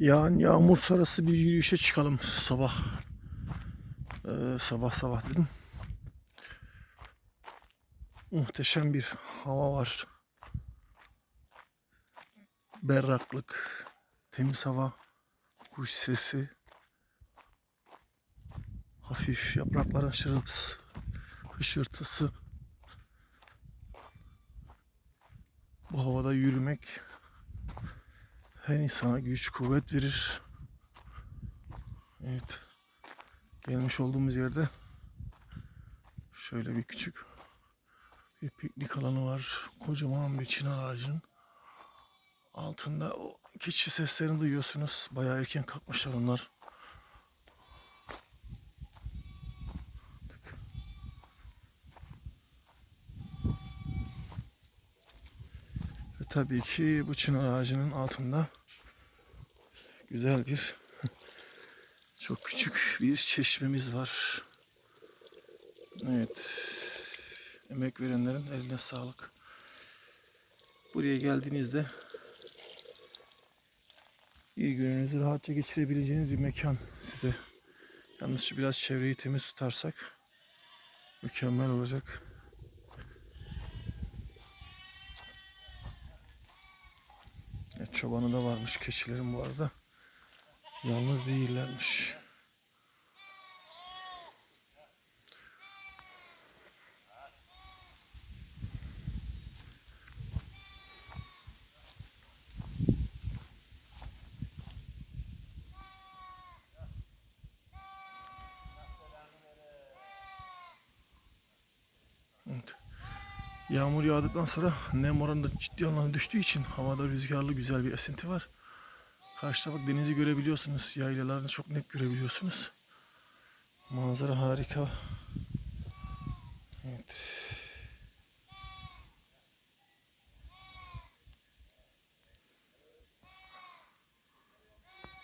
Yağan yağmur sonrası bir yürüyüşe çıkalım sabah. Ee, sabah sabah dedim. Muhteşem bir hava var. Berraklık, temiz hava, kuş sesi, hafif yaprakların şırıltısı, hışırtısı. Bu havada yürümek her insana güç kuvvet verir. Evet. Gelmiş olduğumuz yerde şöyle bir küçük bir piknik alanı var. Kocaman bir çınar ağacının altında o keçi seslerini duyuyorsunuz. Bayağı erken kalkmışlar onlar. Tabii ki bu çınar ağacının altında güzel bir çok küçük bir çeşmemiz var. Evet. Emek verenlerin eline sağlık. Buraya geldiğinizde bir gününüzü rahatça geçirebileceğiniz bir mekan size. Yalnız şu biraz çevreyi temiz tutarsak mükemmel olacak. Çobanı da varmış keçilerin bu arada. Yalnız değillermiş. Yağmur yağdıktan sonra nem oranı da ciddi anlamda düştüğü için havada rüzgarlı güzel bir esinti var. Karşıda bak denizi görebiliyorsunuz. Yaylalarını çok net görebiliyorsunuz. Manzara harika. Evet.